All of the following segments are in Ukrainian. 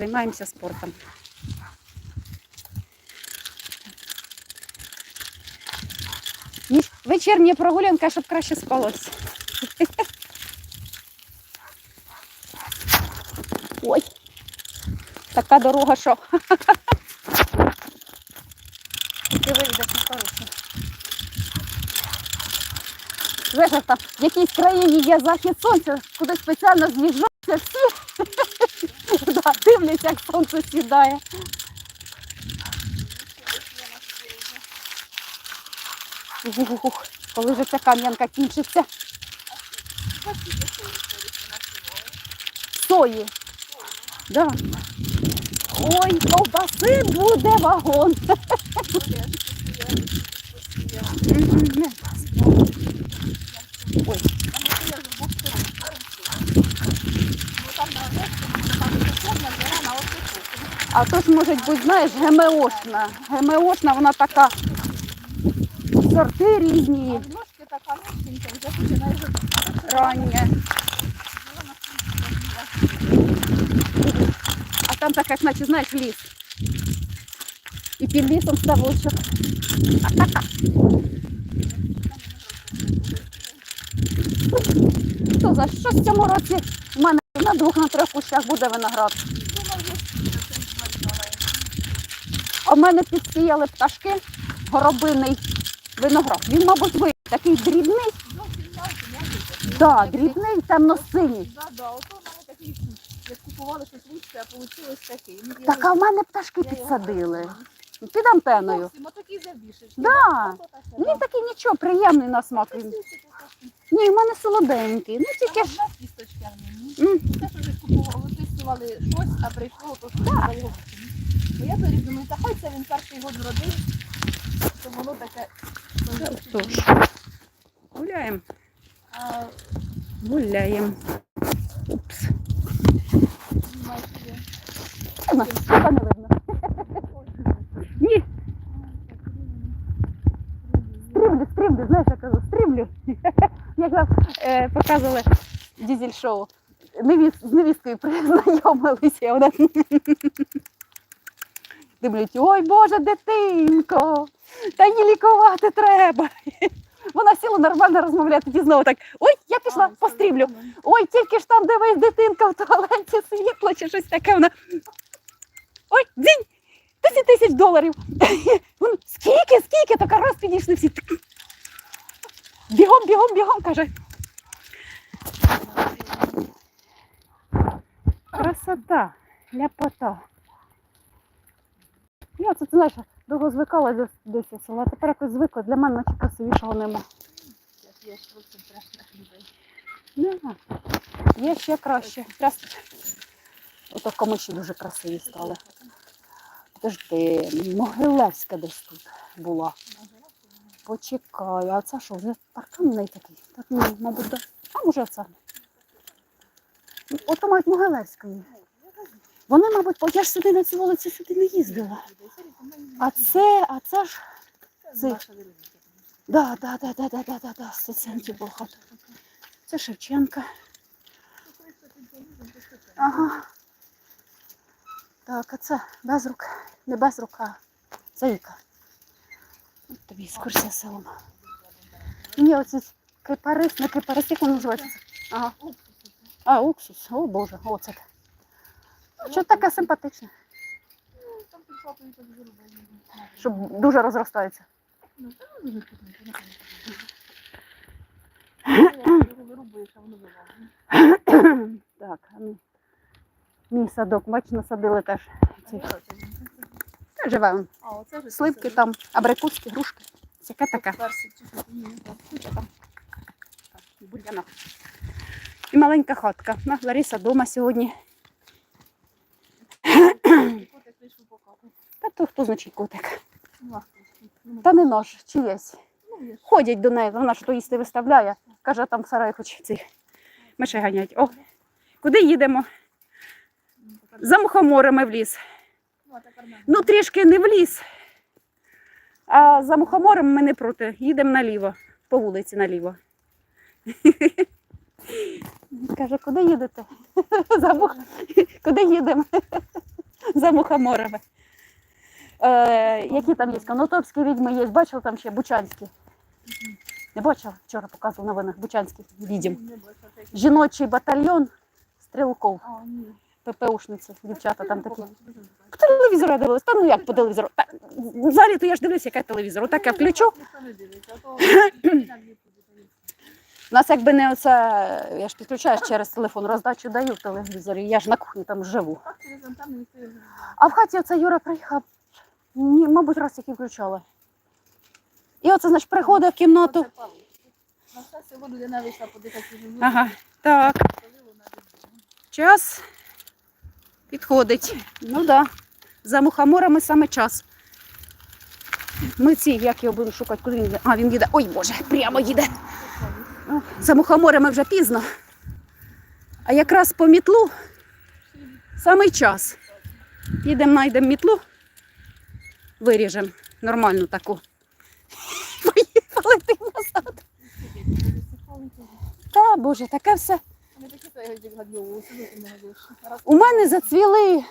займаємося спортом. Вечірня прогулянка, щоб краще спалось. Ой, така дорога, що. Ти вийдеш на хороше. Знаєш, там в якійсь країні є захід сонця, куди спеціально з'їжджаються всі. Дивляться, як сонце сідає. Ух, коли вже ця кам'янка кінчиться. Сої. Да. Ой, ковбаси буде вагон. Ой. А то ж може бути, знаєш, ГМОшна. ГМОшна, вона така. Сорти різні, Ножки така ножкенька, вже починає рання. А там так, як наче, знаєш, ліс. І під лісом ставочок. Хто за що в цьому році в мене на двох на трьох кущах буде виноград. А в мене підсіяли пташки горобиний виноград. Він, мабуть, ви такий дрібний. Да, дрібний, темно-синій. Да, да, ото в мене такий, як купували щось лучше, а вийшло такий. Ну, я Так, а в мене пташки я його підсадили. Під антеною. Зовсім, отакий завбільшечки. Да. Він такий нічого, приємний на смак. Він. Ні, в мене солоденький. Ну тільки ж. кісточки в м, Те, що вже купували, витисували щось, а прийшло, то що його викинути. Я тоді думаю, та хай це він перший год родив, то воно таке. Тож. Гуляємо. А, Гуляємо. Упс. знімай собі. Не видно. Ні, стрімлю, стрімлю, знаєш, я кажу, стрімлю. Як нам е, показували дізель-шоу. Невіс, з невісткою признайомилися. Вона... Дивлять, ой Боже, дитинко, та її лікувати треба. Вона сіла нормально розмовляти, тоді знову так, ой, я пішла, А, пострімлю. Ой, тільки ж там дивись, дитинка в туалеті світло чи щось таке. Вона. Ой, дзінь! 10 тисяч доларів. Вон, скільки, скільки? Така раз підійшли всі. Бігом, бігом, бігом, каже. Красота, ляпота. Я це, знаєш, довго звикала до, до села, а тепер якось звикла. Для мене наче красивішого нема. Є зовсім страшних. Є ще краще. Ото комиші дуже красиві стали. Подожди, Могилевська десь тут була. Почекай, а це що, вже паркан в такий? Так, ні, мабуть, да. А може це? Ото мають Могилевської. Вони, мабуть, я ж сюди на цю вулицю сюди не їздила. А це, а це ж. Це- Да, да, да, да, да, да, да, да. Це центр був. Це Шевченка. Ага. Так, а це безрук. Не безрук, а заїка. От тобі екскурсія селом. Ні, оці кипарис, не кипарис, як він називається? Ага. А, уксус. О Боже, оце. Що таке симпатичне, Там щоб дуже розростається. Так, ну. Мій садок, бач, насадили теж. Ці. Живе. Сливки там, абрикоски, грушки. Яка така. Персик чи що? Ні, так. Куча там. Так, і маленька хатка. На, Лариса вдома сьогодні. Котик. Та то хто значить котик? Ну? Ну, Та не наш, чиєсь. ну. Ходять до неї, вона ж то їсти виставляє. Каже, там в сарай хоч ці миші ганять. О, куди їдемо? Ну, За мухоморами в ліс. Ну. Ну, трішки не в ліс. А за мухомором ми не проти. Їдемо наліво, по вулиці наліво. Каже, куди їдете? За мух... Куди їдемо? за мухоморами. Е, які там є? Конотопські відьми є. Бачив там ще Бучанські. Не бачив? Вчора показував новинах Бучанських відьм. Жіночий батальйон стрілков, ППУшниці, дівчата там такі. По телевізору я дивилась. Та ну як по телевізору? Та, взагалі то я ж дивлюся, яке телевізор. Отак я включу. Ніхто не дивиться, а то на Ютубі дивиться. У нас якби не оце, я ж підключаюсь через телефон, роздачу даю в телевізорі. Я ж на кухні там живу. А в хаті оце Юра приїхав, ні, мабуть, раз тільки включала. І оце, значить, приходить в кімнату. На все село людина вийшла подихати живу. Ага, так, час підходить. Ну так. Да. За мухоморами саме час. Ми ці, як його буду шукати, куди він їде? А, він їде. Ой Боже, прямо їде. За мухоморами вже пізно. А якраз по мітлу самий час. Підемо, знайдемо мітлу, виріжемо нормальну таку. Поїхали ти назад. Та Боже, таке все. У мене зацвіли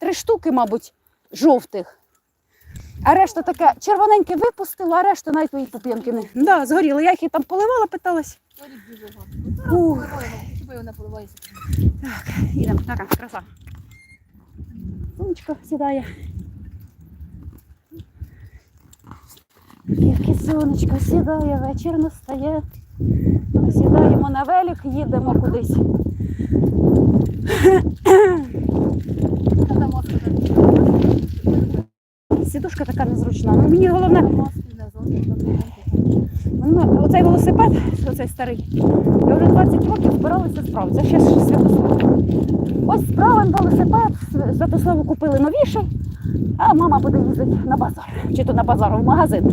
три штуки, мабуть, жовтих. А решта таке червоненьке випустила, а решта навіть твої пуп'янки не. Да, згоріли. Я їх і там поливала, питалась. Ух. Не поливається? Їдемо, така краса. Сонечко сідає. Яке сонечко сідає, вечір настає. Сідаємо на велик, їдемо кудись. Сідушка така незручна. Ну, мені головне. Ну, оцей велосипед, оцей старий, я вже 20 років збиралася справитися. Ще з Святослава. Ось справим велосипед, Св- Святославу купили новіший, а мама буде їздити на базар. Чи то на базар, в магазин.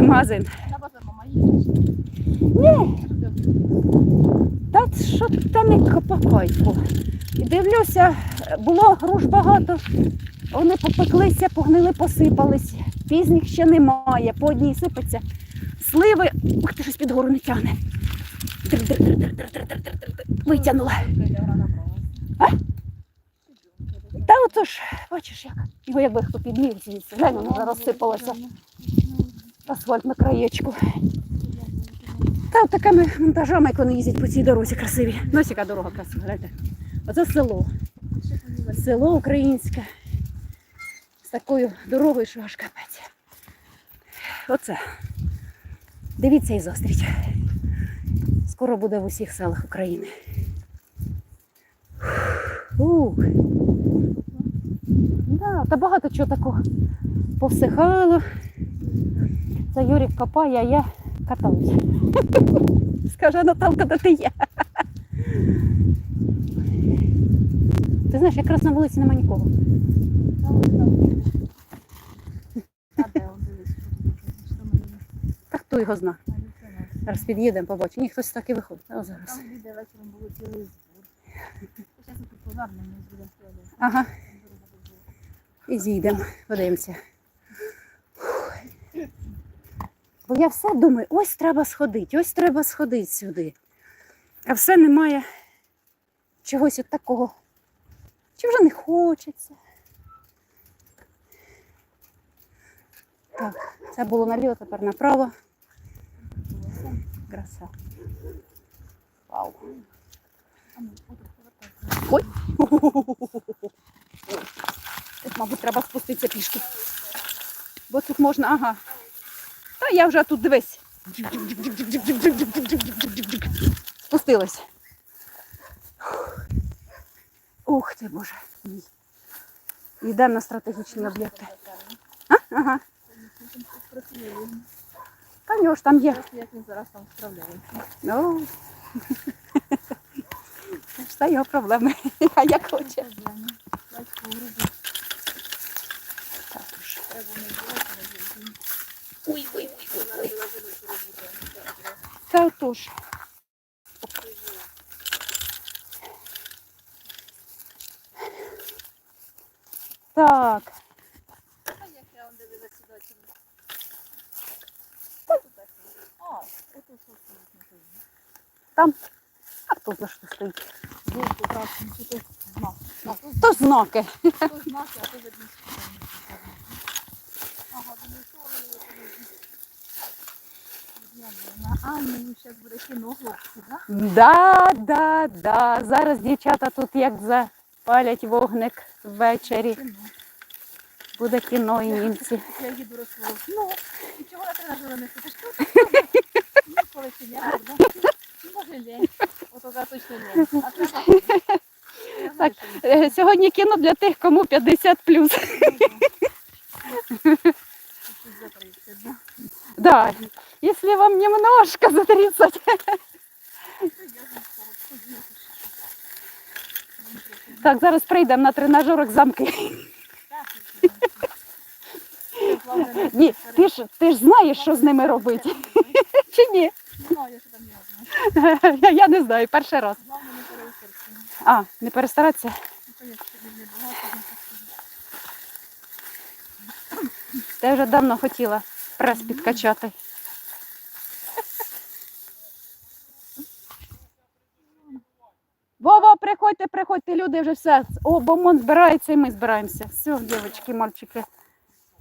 Магазин. На базар мама їздить. Ні, та що та не по кайфу. І дивлюся, було груш багато. Вони попеклися, погнили, посипались. Пізніх ще немає, по одній сипеться. Сливи, ух ти щось під гору не тягне. Витягнула. Та ото ж, бачиш як. Його якби хто підмів звідси. Глянь, воно розсипалося. Асфальт на краєчку. Та от такими монтажами, як вони їздять по цій дорозі красиві. Ось яка дорога красива. Оце село. Село українське. З такою дорогою, що аж капець. Оце. Дивіться і зустріч. Скоро буде в усіх селах України. Ух. Да, та багато чого такого повсихало. Це Юрік копає, а я катаюся. Скаже Наталка, де ти є? Ти знаєш, якраз на вулиці нема нікого. Та хто його зна? Зараз під'їдемо, побачимо. Ні, хтось так і виходить. О, зараз. Там віде вечором було цілий збор. Зараз тут пожар не буде. Ага, і зійдемо, подивимося. Бо я все думаю, ось треба сходити, ось треба сходити сюди. А все немає чогось от такого. Чи вже не хочеться. Так, це було наліво, тепер направо. Краса. Вау. Ой. Тут, мабуть, треба спуститися пішки. Бо тут можна, ага. Та я вже тут дивись. Спустилась. Ух ти, Боже. Йдемо на стратегічні об'єкти. Ага. Працює. Та в нього ж там є. Просто як він зараз там справляється. Ну. Все його проблеми. А як хоче. Проблеми. Батько грубо. Так уж. Треба не було, не було. Ой, ой, ой, ой, ой. Та отож. Так, А як я он дивилася сюди? чи ні? Що тут таке? А, ото що тут напевно. Там. А хто за що стоїть? То знаки. То знаки, а то видно. Ага, зараз буде кіно хлопці, так? Да, да, да. Зараз дівчата тут як запалять вогник ввечері. Буде кіно і німці. Я їду розслов. Ну, і чого на тренажери не ходиш? Ну, коли чи ні, він Е, Сьогодні кіно для тих, кому 50 плюс. Чуть-чуть за 30, да? Да. Если вам немножко за 30. Так, зараз прийдемо на тренажерок замки. Ні, ти ж ти ж знаєш, що з ними робити. Чи ні? Знаю, що там я. Я, не знаю, перший раз. Головне не переусердственно. А, не перестаратися. Ти вже давно хотіла прес підкачати. Вова, приходьте, приходьте, люди вже все. О, бомон збирається і ми збираємося. Все, дівчатки, мальчики,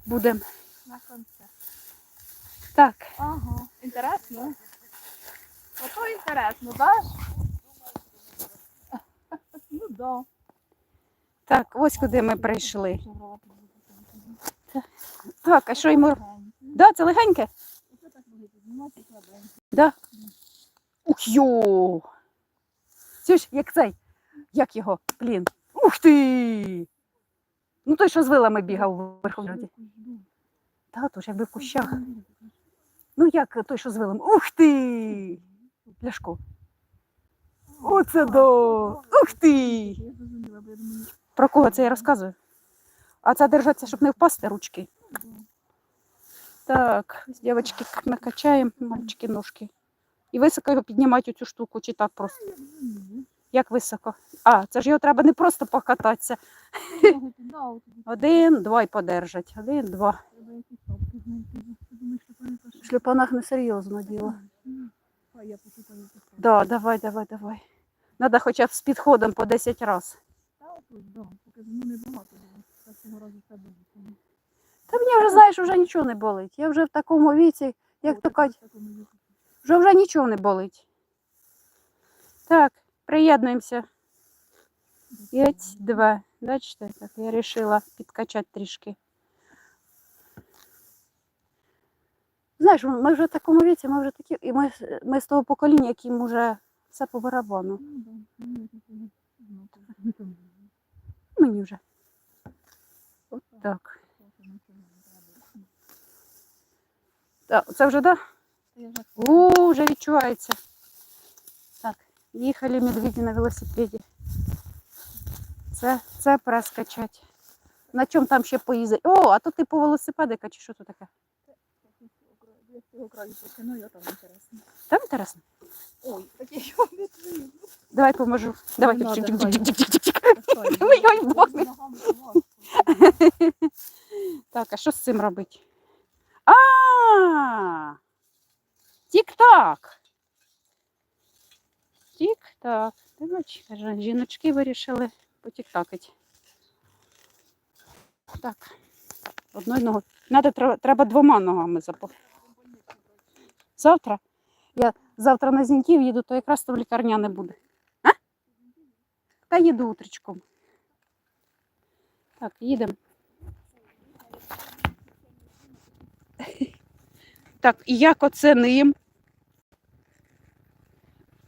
будемо. На концерт. Так, Ага, інтересно. Ото інтересно, даш? Ну да. так, ось куди ми прийшли. Так, а що йому? Да, це легеньке? Да. Ух йо! Це ж як цей, як його, блін. Ух ти! Ну той, що з вилами бігав у Верховній Раді. Та, то ж якби в кущах. Ну як той, що з вилами. Ух ти! Ляшко. Оце да! Ух ти! Про кого це я розказую? А це держаться, щоб не впасти ручки. Так, дівчатки накачаємо, мальчики ножки. І високо його піднімати цю штуку, чи так просто. Як високо? А, це ж його треба не просто покататися. Один, два і подержать. Один, два. В шлюпанах несерйозно діло. А я таке. Да, давай, давай, давай. Надо хоча б з підходом по 10 разів. Та отут, да, поки ну не багато було. Та цього разу це буде. Та мені вже, знаєш, вже нічого не болить. Я вже в такому віці, як то кажуть, вже вже нічого не болить. Так, приєднуємося. П'ять, два. Бачите, так я вирішила підкачати трішки. Знаєш, ми вже в такому віці, ми вже такі, і ми, ми з того покоління, яким вже все по барабану. Мені вже. От так. Так, це вже да? О, вже відчувається. Так, їхали медведі на велосипеді. Це, це прес качать. На чому там ще поїздить? О, а то ти по велосипедика чи що то таке? Я з краю я там інтересно. Там інтересно. Ой, таке його не твою. Давай поможу. Давай. Не надо, Чик-чик-чик-чик-чик-чик. Ой, ой, вдвох. Так, а що з цим робити? А! Тік-так. Тік-так. Каже, жіночки вирішили потік-такати. Так. Одною ногою. Треба, треба двома ногами запо. Завтра? Я завтра на Зіньків їду, то якраз то в лікарня не буде. А? Та їду утречком. Так, їдемо. Так, і як оценим?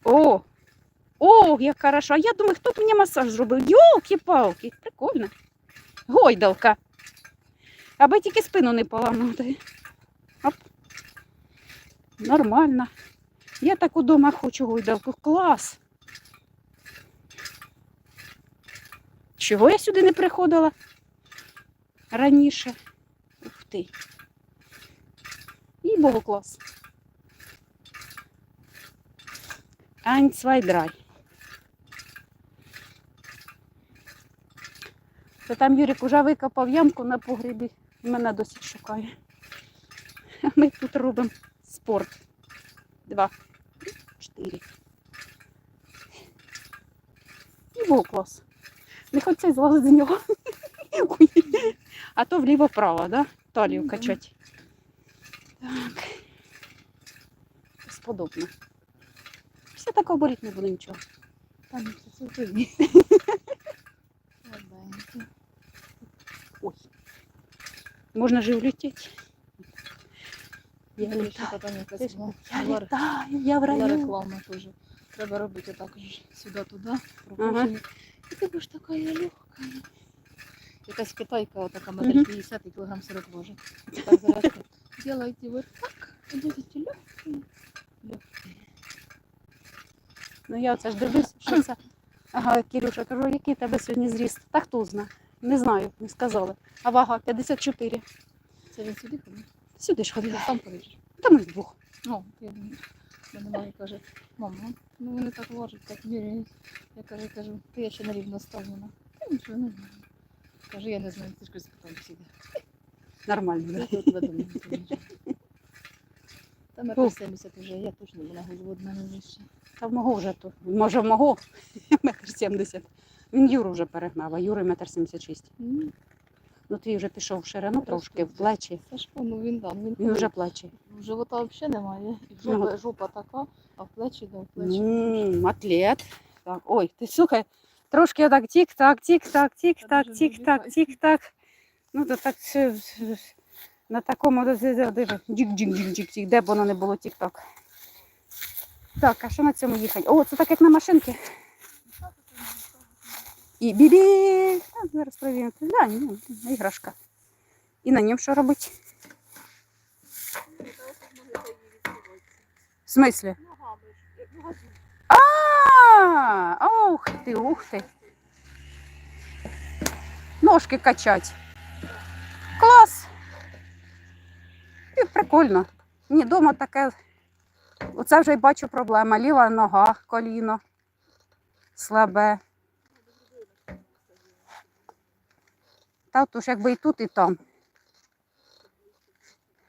О! О, як хорошо. А я думаю, хто б мені масаж зробив? Йолки-палки, прикольно. Гойдалка. Аби тільки спину не поламати. Нормально. Я так удома хочу гойдалку. Клас. Чого я сюди не приходила раніше? Ух ти. І богу клас. Ань, свай драй. Та там Юрік уже викопав ямку на погребі і мене досі шукає. Ми тут робимо спорт. Два, чотири. І богу клас. Не хочеться злазити з нього. Ой. А то вліво-вправо, да? Талію Ну, да. качать. Так. Сподобно. Все такого боліти не буде нічого. Та ні, це супер. Слабенький. Ой. Можна же влетіти. Я літаю. Я літаю, я в раю. реклама теж. Треба робити так сюди-туди, пропущені. І ти будеш така легка. Якась китайка, Мгм. модель 50 і кілограм 40 важить. Так зараз делайте вот так, і будете легкі. Легкі. Ну я оце ж дивлюсь, що це. Ага, Кирюша, кажу, який тебе сьогодні зріст? Та хто знає? Не знаю, не сказали. А вага 54. Це він сюди ходить? Сюди ж ходила. Сам ходиш. Та ми вдвох. Ну, я думаю, мене мама каже, мама, ну вони так важать, так міряють. Я кажу, кажу, ти я ще не рівно ставлена. Та нічого не знаю. Каже, я не знаю, ти ж когось питав сюди. Нормально, Я да? тут веду. Та О. метр 70 вже, я точно була голову від мене вище. Та в мого вже тут. Може, в мого метр 70. Він Юру вже перегнав, а Юри метр 76. М, Ну твій вже пішов в ширину Трошки в плечі. Сашко, ну він там, він, Він вже плече. живота взагалі немає. Ну, жопа, жопа така, а в плечі, в плечі. Ммм, атлет. Так, ой, ти слухай, трошки отак тік-так, тік-так, тік-так, дуже тік-так, тік-так. Ну, то так все, все, на такому диви, джик-джик-джик-джик-джик, де б воно не було тік-так. Так, а що на цьому їхати? О, це так як на машинці. І бібі. Зараз провіримо. Да, ні, іграшка. І на ньому що робити? В смислі? А, ух ти, ух ти. Ножки качать. Клас. І прикольно. Ні, дома таке. Оце вже й бачу проблема. Ліва нога, коліно. Слабе. Та то ж якби і тут, і там.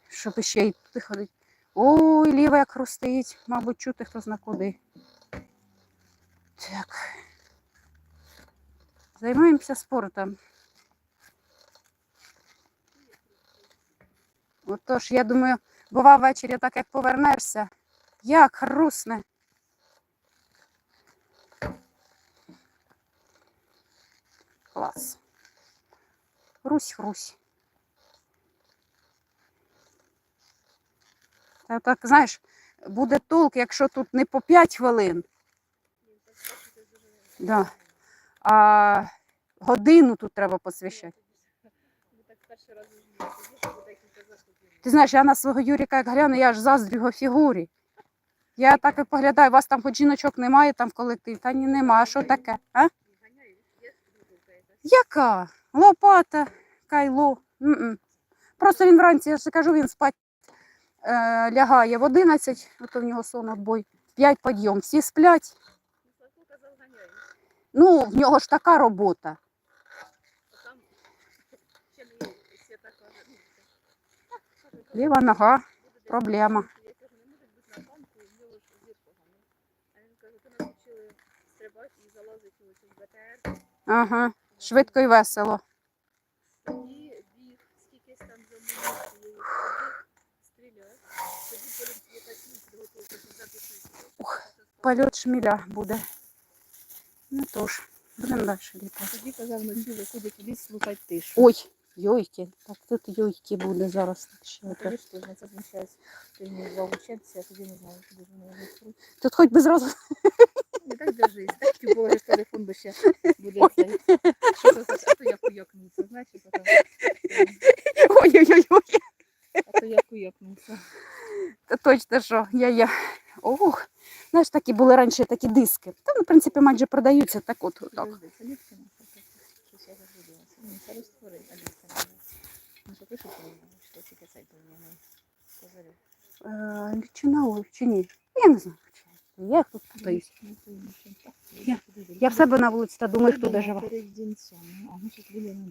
Щоб ще й туди ходити. Ой, ліва як хрустить. Мабуть, чути хто зна куди. Так. Займаємося спортом. Отож, я думаю, бува ввечері так як повернешся. Як хрусне. Клас. Русь-хрусь. Та так, знаєш, буде толк, якщо тут не по 5 хвилин, да. а годину тут треба посвящати. Ти знаєш, я на свого Юріка як гляну, я аж заздрю його фігурі. Я так і поглядаю, вас там хоч жіночок немає там в колективі. Та ні, нема. А що таке? А? Яка? Лопата, кайло. М-м. Просто він вранці, я ж кажу, він спать е, лягає в 11, ото в нього сон отбой, 5 підйом. Всі сплять. Ну, в нього ж така робота. Ліва нога, проблема. Ага, швидко і весело. Польот шміля буде. Ну тож, будемо далі літати. Тоді казав, вночі виходить в ліс слухати тишу. Ой, йойки. Так тут йойки буде зараз. Так що А це. тоді ж ти на це зміщаєш. Ти не два учебці, а тоді не знаю, куди ж вони його струть. Тут хоч би зразу. Не так держись, так ти положиш телефон, бо ще буде цей. Що це значить? А то я куйокнуться, знаєш, і потім. Ой-ой-ой. А то я куйокнуться. Та точно що, я-я. Ох, Знаєш, такі були раніше такі диски. Та, ну, в принципі, майже продаються так от. Так. Подожди, це ліпше я загубилася. Ні, це розтвори, а ліпше не знаю. Ну. Позарю. Е, Лічина ой, чи ні? Я не знаю. Я тут путаюсь. Я- Я в себе на вулиці та думаю, хто де живе. А будемо.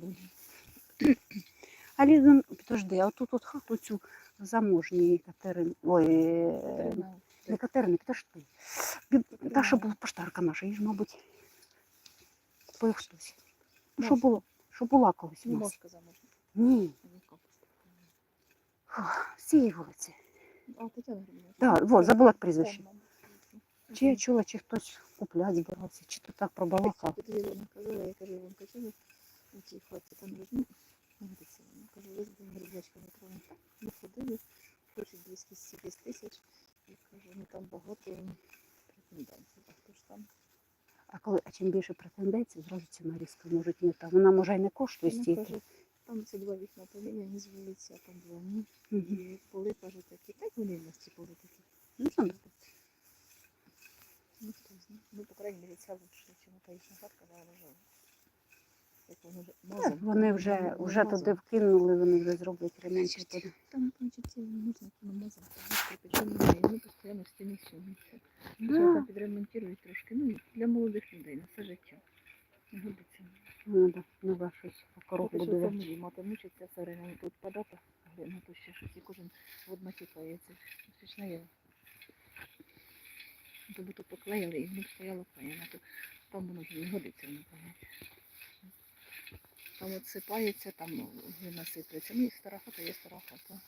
А Ліза, підожди, а тут от хату цю заможні Катерин. Ой, е, не Катериник, та ж ти. Та, що був поштарка наша, її ж, мабуть, той хтось. Ну, Що було? Що була колись у Ну, нас? мошка. Ні, капуста. з цієї вулиці. А, Тетяна Григорівна. Так, во, забула прізвище. Чи я чула, чи хтось купляти збирався, чи то так пробалакав. Тут Ілона казала, я кажу, вам казала, у цій хаті там ну, годиться вона. Кажу, ви з трохи не ходили, хочуть 200 тисяч. І кажу, ну там багато претендентів, а хто ж там? А коли а чим більше претенденцій, зразу ціна різко можуть не так. Вона може й не коштує Вона стільки. каже, там це два вікна поміняні з вулиці, а там два ні. Мгм. І поли, каже, такі, так вони в нас ці поли такі. Ну, там, Ну, хто знає. Ну, по крайній мірі, ця лучше, чим та їхня хатка, вона вже так, вони вже, вже туди вкинули, вони вже зроблять ремонт. Там, це можна намазати, немає, ну, постійно стіни всього. Да. Що там підремонтують трошки, ну, для молодих людей на все життя. Годиться. Треба нове щось покорок що мати мучиться, все время тут падати, глина то ще щось, і кожен водно тікається. Смішна є. То би поклеїли, і в них стояло клеєно, там воно вже не годиться воно. Там от сипається, там глина сиплеться. Ну і стара хата є стара хата.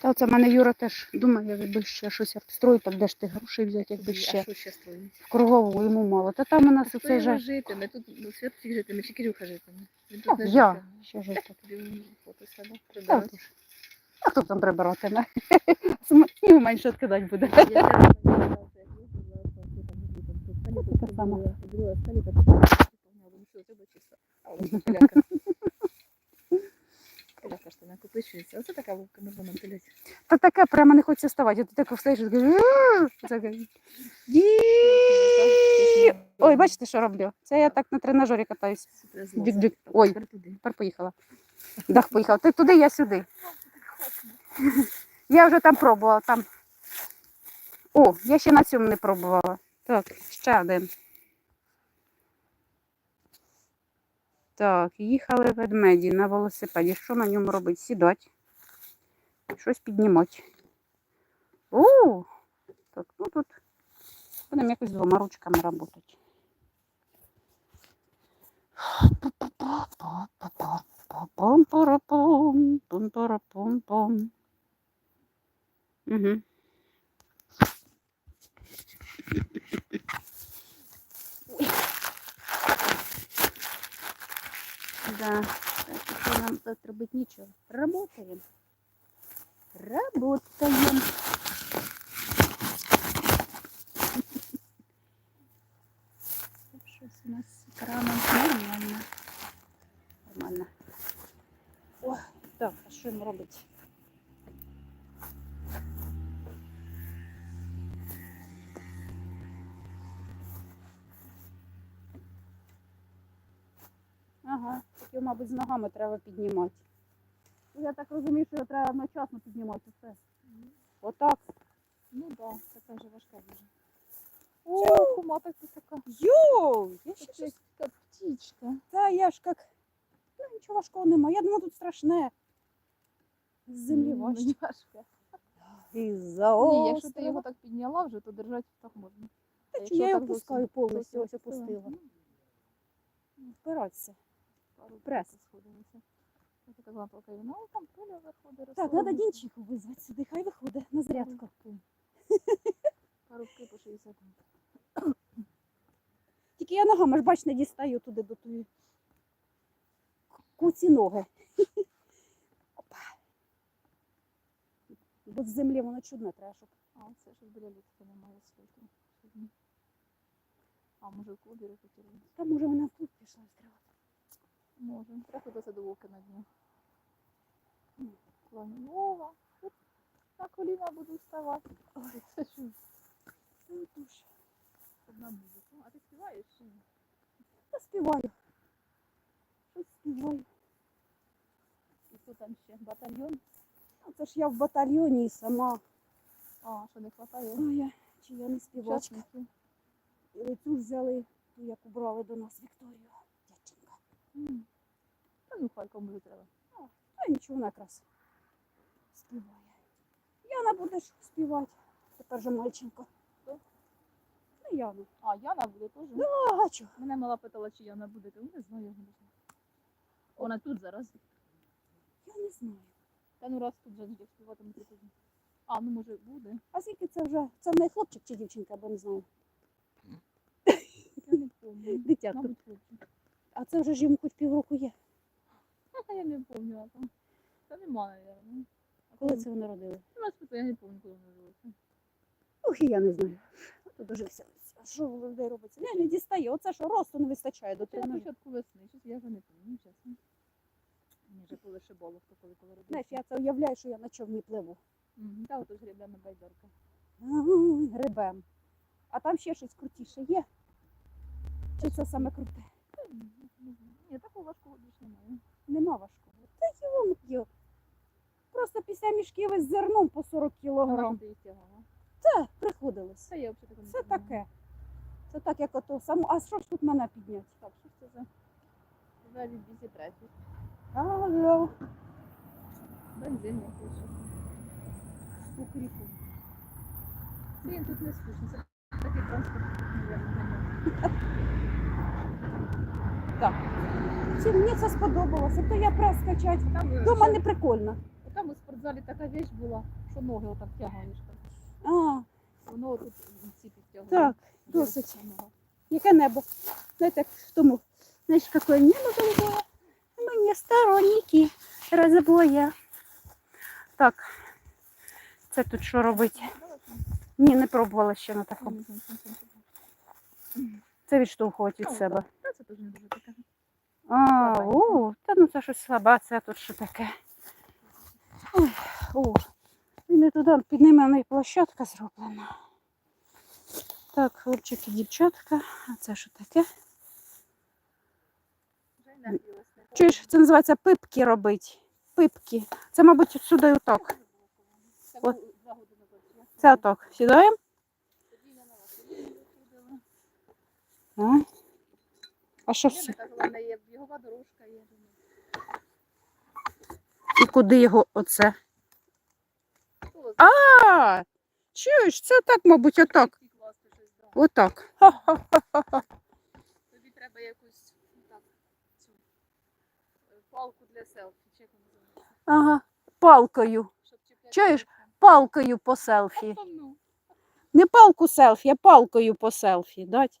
Та оце в мене Юра теж думає, якби ще щось обстроїть, так де ж ти грошей взяти, якби А ще. що ще строїть? В кругову йому мало. Та там у нас Хто оцей його житиме? Тут ну, Святчик житиме, чи Кирюха житиме? Він Ну, тут не я житиме. ще він фото себе прибирати. А хто там прибиратиме? Снігу менше відкидати буде. Я тебе пам'ятала, як їздила, там не ходила, сталі, так поняла, ну що, у тебе чисто. А у нас поляка. Поляка ж то накопичується. Оце така вовка можна мантиляти. Та таке прямо не хочеться вставати. Ти так встаєш і. Таке. Ой, бачите, що роблю? Це я так на тренажері катаюсь. Ой. Тепер. Тепер поїхала. Дах поїхав. Ти туди, я сюди. Я вже там пробувала. Там. О, я ще на цьому не пробувала. Так, ще один. Так, їхали ведмеді на велосипеді. Що на ньому робити? Сідати. Щось піднімати. О! Так, ну тут будемо якось двома ручками працювати. Угу. Да, так что нам завтра быть нечего. Работаем. Работаем. Щось у нас з екраном нормально. Нормально. О, так, а що йому робити? Ага, так його, мабуть, з ногами треба піднімати. Ну, Я так розумію, що його треба одночасно піднімати все. Отак. Ну так, да, така вже важка дуже. О, кума так така? йоу! Я ще щось... така птічка. Та я ж як... Ну, нічого важкого немає. Я думала, тут страшне. З землі Ну, важче. важко. Із-за Ні, якщо ти його так підняла вже, то держати так можна. Та чи я його пускаю повністю, ось опустила. Впиратися. Пару сходилися. Я така казала, поки ну там Толя виходить, Так, треба Дінчику визвати сюди, хай виходить на зарядку. Парубки по 60. Тільки я ногами ж бач, не дістаю туди до тої куці ноги. Опа. Бо з землі воно чудне треба, щоб. А, це ж біля літки немає світу. А, може в клубі репетирують? Та може вона тут пішла відкривати. Може. Приходиться до вовки на дню. Плані Вова, на коліна буду вставати. Ой, це що? Ну, дуже. Одна музика. А ти співаєш чи ні? Та співаю. Щось співаю. І хто там ще? Батальйон? А це ж я в батальйоні і сама. А, що не хватає? Ой, я- чи я не співачка. Учасників. І цю взяли, ту, яку брали до нас Вікторію. М. Та ну хай кому треба. Та нічого вона якраз співає. Яна будеш співати. Тепер же мальчинка. Хто? Ну, Яна. А, Яна буде теж? А, чого? Мене мала питала, чи Яна буде. Ну, не знаю, я не знаю. Вона тут зараз. Я не знаю. Та ну раз тут вже буде співатиме тут. А, ну може буде. А скільки це вже? Це в неї хлопчик чи дівчинка, бо не знаю. Я не пам'ятаю. Дитятко. Мабуть, хлопчик. А це вже ж йому хоч півроку є. А я не пам'ятаю. там. Та нема, мабуть. Коли це вони родили? У нас тут я не пам'ятаю, коли вона родилася. Ох, і я не знаю. Тут дуже все. А що в людей робиться? Не, не дістає. Оце що росту не вистачає до Це початку весни, щось я вже не пам'ятаю, чесно. Мені вже полишибало, хто коли коли родився. Знаєш, я це уявляю, що я на човні пливу. Мгм, Та ото ж рядами байдарка. Гребем. А там ще щось крутіше є? Чи це саме круте? Та, ні, такого важкого більш немає. Нема важкого. Та йому йо. Просто після мішків із зерном по 40 Вона кілограм. Це приходилось. Це я взагалі такого не Це таке. Це так, як ото само. А що ж тут мене підняти? Так, що ж це за за від 203? Алло. Бензин якийсь. Укріпу. Це він тут не скучно. Це такий транспорт, мабуть, Чи мені це сподобалося, то я прес качать. Там, е, Дома не прикольно. Там у спортзалі така віч була, що ноги отак тягаєш. Так. А, Воно тут ці підтягує. Так, досить. Яке небо. Знаєте, як в тому. Знаєш, какое небо голубое. Мы не сторонники розбоя. Так. Це тут що робити? Ні, не пробувала ще на такому. Це відштовхувати від себе. Це теж не дуже таке. А, о, та ну це щось слабе, а це тут що таке. Ой, о, і не туди під ними в неї площадка зроблена. Так, хлопчики, дівчатка, а це що таке? Чуєш, це називається пипки робить. Пипки. Це, мабуть, сюди отак. От. Це отак. Сідаємо? тоді не на вас ходила. А, що все? є бігова дорожка є. І куди його оце? А, чуєш, це так, мабуть, отак. Отак. Ха-ха-ха-ха. Тобі треба якусь ну, так, цю е, палку для селфі, чи як вона називається, Ага. Палкою. щоб чіпляти. Чуєш? Палкою по селфі. Ну. Не палку селфі, а палкою по селфі. Дать?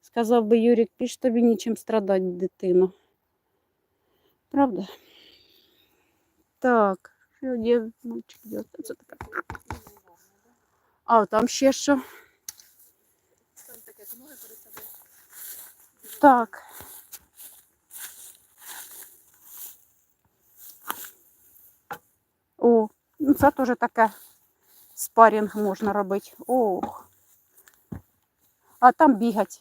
Сказав би Юрік, піш тобі нічим страдати, дитино. Правда? Так, що є? Це таке. А там ще що? Там таке, ноги перед собою. Так. О, ну це теж таке спарінг можна робити. Ох. А там бігати.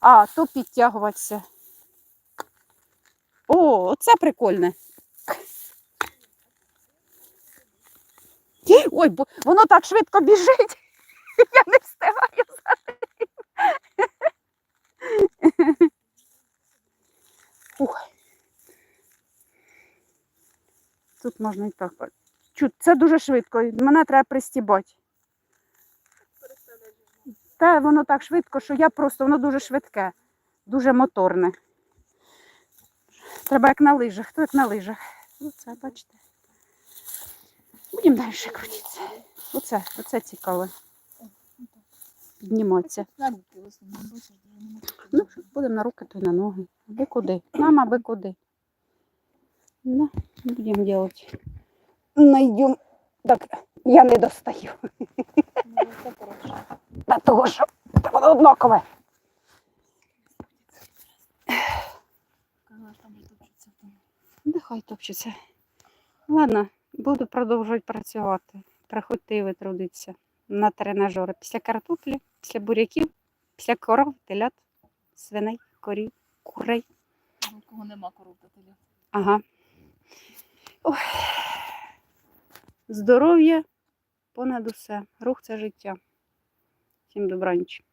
А, то підтягуватися. О, це прикольне. Ой, бо воно так швидко біжить. Я не встигаю за ним. Ух. Тут можна і так. Чу, це дуже швидко. Мене треба пристібати. Та воно так швидко, що я просто, воно дуже швидке, дуже моторне. Треба як на лижах. Хто як на лижах? Оце, бачите. Будемо далі крутитися. Оце, оце цікаве. Підніматися. Ну, будемо на руки, то й на ноги. Аби куди. Мама, аби куди. Ну, будемо робити. Найдем. Так, я не достаю. Ну. Та того, що воно однакове. Нехай топчеться. Ладно, буду продовжувати працювати. Приходьте і ви трудитися на тренажери. Після картоплі, після буряків, після коров, телят, свиней, корів, курей. Ну, у кого нема коровкателя. Ага. Ой. Здоров'я понад усе. Рух це життя. Всім добраніч.